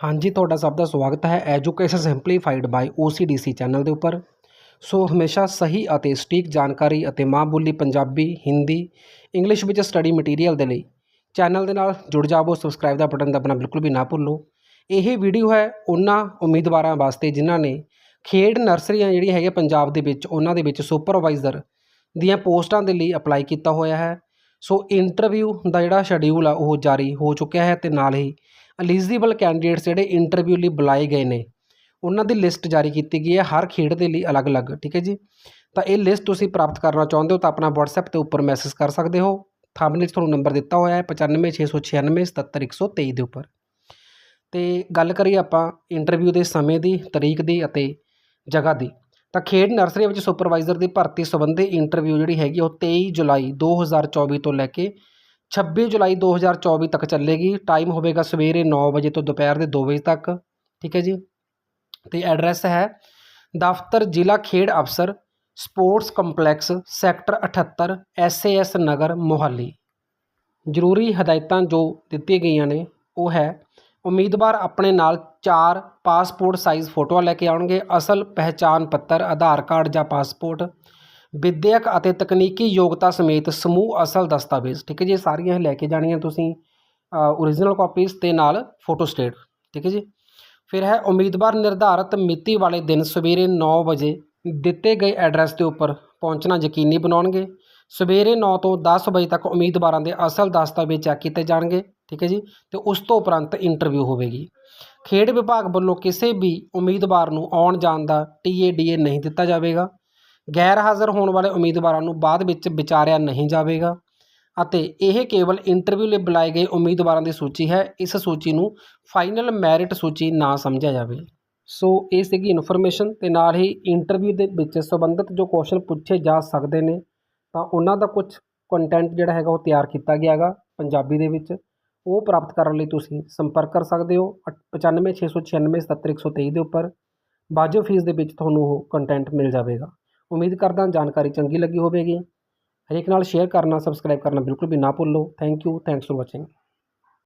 ਹਾਂਜੀ, ਤੁਹਾਡਾ ਸਭ ਦਾ ਸਵਾਗਤ ਹੈ education simplified by OCDC channel ਦੇ ਉੱਪਰ। ਸੋ ਹਮੇਸ਼ਾ ਸਹੀ ਅਤੇ ਸਟੀਕ ਜਾਣਕਾਰੀ ਅਤੇ ਮਾਂ ਬੋਲੀ ਪੰਜਾਬੀ, ਹਿੰਦੀ ਇੰਗਲਿਸ਼ ਵਿੱਚ ਸਟੱਡੀ ਮਟੀਰੀਅਲ ਦੇ ਲਈ ਚੈਨਲ ਦੇ ਨਾਲ ਜੁੜ ਜਾਵੋ ਸਬਸਕ੍ਰਾਈਬ ਦਾ ਬਟਨ ਦਬਾਉਣਾ ਬਿਲਕੁਲ ਵੀ ਨਾ ਭੁੱਲੋ। ਇਹ ਵੀਡੀਓ ਹੈ ਉਹਨਾਂ ਉਮੀਦਵਾਰਾਂ ਵਾਸਤੇ ਜਿਨ੍ਹਾਂ ਨੇ ਖੇਡ ਨਰਸਰੀਆਂ ਜਿਹੜੀਆਂ ਹੈਗੀਆਂ ਪੰਜਾਬ ਦੇ ਵਿੱਚ, ਉਹਨਾਂ ਦੇ ਵਿੱਚ ਸੁਪਰਵਾਈਜ਼ਰ ਦੀਆਂ ਪੋਸਟਾਂ ਦੇ ਲਈ ਅਪਲਾਈ ਕੀਤਾ ਹੋਇਆ ਹੈ। ਸੋ ਇੰਟਰਵਿਊ ਦਾ ਜਿਹੜਾ ਸ਼ਡਿਊਲ ਆ, ਉਹ ਜਾਰੀ ਹੋ ਚੁੱਕਿਆ ਹੈ ਤੇ ਨਾਲ ਹੀ ਐਲੀਜੀਬਲ ਕੈਂਡੀਡੇਟਸ ਜਿਹੜੇ ਇੰਟਰਵਿਊ ਲਈ ਬੁਲਾਏ ਗਏ ਨੇ, ਉਹਨਾਂ ਦੀ ਲਿਸਟ ਜਾਰੀ ਕੀਤੀ ਗਈ ਹੈ ਹਰ ਖੇਡ ਦੇ ਲਈ ਅਲੱਗ-ਅਲੱਗ, ਠੀਕ ਹੈ ਜੀ? ਤਾਂ ਇਹ ਲਿਸਟ ਤੁਸੀਂ ਪ੍ਰਾਪਤ ਕਰਨਾ ਚਾਹੁੰਦੇ ਹੋ ਤਾਂ ਆਪਣਾ WhatsApp ਤੇ ਉੱਪਰ ਮੈਸੇਜ ਕਰ ਸਕਦੇ ਹੋ। ਥੰਬਨੇਲ 'ਚ ਤੁਹਾਨੂੰ ਨੰਬਰ ਦਿੱਤਾ ਹੋਇਆ ਹੈ 9569677723 ਦੇ ਉੱਪਰ। ਤੇ ਗੱਲ ਕਰੀਏ ਆਪਾਂ ਇੰਟਰਵਿਊ ਦੇ ਸਮੇਂ ਦੀ, ਤਰੀਕ ਦੀ ਅਤੇ ਜਗ੍ਹਾ ਦੀ। ਤਾਂ ਖੇਡ ਨਰਸਰੀ ਵਿੱਚ ਸੁਪਰਵਾਈਜ਼ਰ ਦੀ ਭਰਤੀ ਸੰਬੰਧੀ ਇੰਟਰਵਿਊ ਜਿਹੜੀ ਹੈਗੀ ਉਹ 23 ਜੁਲਾਈ 2024 ਤੋਂ ਲੈ ਕੇ 26 ਜੁਲਾਈ 2024 ਤੱਕ ਚੱਲੇਗੀ। ਟਾਈਮ ਹੋਵੇਗਾ ਸਵੇਰੇ 9 ਵਜੇ ਤੋਂ ਦੁਪਹਿਰ ਦੇ 2 ਵਜੇ ਤੱਕ। ਠੀਕ ਹੈ ਜੀ? ਤੇ ਐਡਰੈਸ ਹੈ ਦਫ਼ਤਰ ਜ਼ਿਲ੍ਹਾ ਖੇਡ ਅਫਸਰ, sports complex, sector 78 SAS Nagar, Mohali. ਜ਼ਰੂਰੀ ਹਦਾਇਤਾਂ ਜੋ ਦਿੱਤੀਆਂ ਗਈਆਂ ਨੇ, ਉਹ ਹੈ ਉਮੀਦਵਾਰ ਆਪਣੇ ਨਾਲ ਚਾਰ ਪਾਸਪੋਰਟ ਸਾਈਜ਼ ਫੋਟੋਆਂ ਲੈ ਕੇ ਆਉਣਗੇ, ਅਸਲ ਪਹਿਚਾਣ ਪੱਤਰ, ਆਧਾਰ ਕਾਰਡ ਜਾਂ ਪਾਸਪੋਰਟ ਵਿਦਿਅਕ ਅਤੇ ਤਕਨੀਕੀ ਯੋਗਤਾ ਸਮੇਤ ਸਮੂਹ ਅਸਲ ਦਸਤਾਵੇਜ਼। ਠੀਕ ਹੈ ਜੀ, ਇਹ ਸਾਰੀਆਂ ਲੈ ਕੇ ਜਾਣੀਆਂ ਤੁਸੀਂ ਓਰੀਜਨਲ ਕਾਪੀਜ਼ ਤੇ ਨਾਲ ਫੋਟੋ ਸਟੇਟ ਠੀਕ ਹੈ ਜੀ? ਫਿਰ ਹੈ ਉਮੀਦਵਾਰ ਨਿਰਧਾਰਤ ਮਿਤੀ ਵਾਲੇ ਦਿਨ ਸਵੇਰੇ 9 ਵਜੇ ਦਿੱਤੇ ਗਏ ਐਡਰੈਸ ਦੇ ਉੱਪਰ ਪਹੁੰਚਣਾ ਯਕੀਨੀ ਬਣਾਉਣਗੇ। ਸਵੇਰੇ 9 ਤੋਂ 10 ਵਜੇ ਤੱਕ ਉਮੀਦਵਾਰਾਂ ਦੇ ਅਸਲ ਦਸਤਾਵੇਜ਼ ਚੈੱਕ ਕੀਤੇ ਜਾਣਗੇ। ਠੀਕ ਹੈ ਜੀ? ਤੇ ਉਸ ਤੋਂ ਉਪਰੰਤ ਇੰਟਰਵਿਊ ਹੋਵੇਗੀ। ਖੇਡ ਵਿਭਾਗ ਵੱਲੋਂ ਕਿਸੇ ਵੀ ਉਮੀਦਵਾਰ ਨੂੰ ਆਉਣ ਜਾਣ ਦਾ ਟੀਏਡੀਏ ਨਹੀਂ ਦਿੱਤਾ ਜਾਵੇਗਾ। ਗੈਰ ਹਾਜ਼ਰ ਹੋਣ ਵਾਲੇ ਉਮੀਦਵਾਰਾਂ ਨੂੰ ਬਾਅਦ ਵਿੱਚ ਵਿਚਾਰਿਆ ਨਹੀਂ ਜਾਵੇਗਾ ਅਤੇ ਇਹ ਕੇਵਲ ਇੰਟਰਵਿਊ ਲਈ ਬੁਲਾਏ ਗਏ ਉਮੀਦਵਾਰਾਂ ਦੀ ਸੂਚੀ ਹੈ, ਇਸ ਸੂਚੀ ਨੂੰ ਫਾਈਨਲ ਮੈਰਿਟ ਸੂਚੀ ਨਾ ਸਮਝਿਆ ਜਾਵੇ। ਸੋ ਇਹ ਸੀਗੀ ਇਨਫੋਰਮੇਸ਼ਨ ਤੇ ਨਾਲ ਹੀ ਇੰਟਰਵਿਊ ਦੇ ਵਿੱਚ ਸੰਬੰਧਿਤ ਜੋ ਕੁਐਸਚਨ ਪੁੱਛੇ ਜਾ ਸਕਦੇ ਨੇ, ਤਾਂ ਉਹਨਾਂ ਦਾ ਕੁਝ ਕੰਟੈਂਟ ਜਿਹੜਾ ਹੈਗਾ ਉਹ ਤਿਆਰ ਕੀਤਾ ਗਿਆ ਹੈਗਾ ਪੰਜਾਬੀ ਦੇ ਵਿੱਚ। ਉਹ ਪ੍ਰਾਪਤ ਕਰਨ ਲਈ ਤੁਸੀਂ ਸੰਪਰਕ ਕਰ ਸਕਦੇ ਹੋ 9569677123 ਦੇ ਉੱਪਰ। ਵਾਜਬ ਫੀਸ ਦੇ ਵਿੱਚ ਤੁਹਾਨੂੰ ਉਹ ਕੰਟੈਂਟ ਮਿਲ ਜਾਵੇਗਾ। ਉਮੀਦ ਕਰਦਾ ਜਾਣਕਾਰੀ ਚੰਗੀ ਲੱਗੀ ਹੋਵੇਗੀ। ਹਰੇਕ ਨਾਲ ਸ਼ੇਅਰ ਕਰਨਾ ਸਬਸਕ੍ਰਾਈਬ ਕਰਨਾ ਬਿਲਕੁਲ ਵੀ ਨਾ ਭੁੱਲੋ। Thank you thanks for watching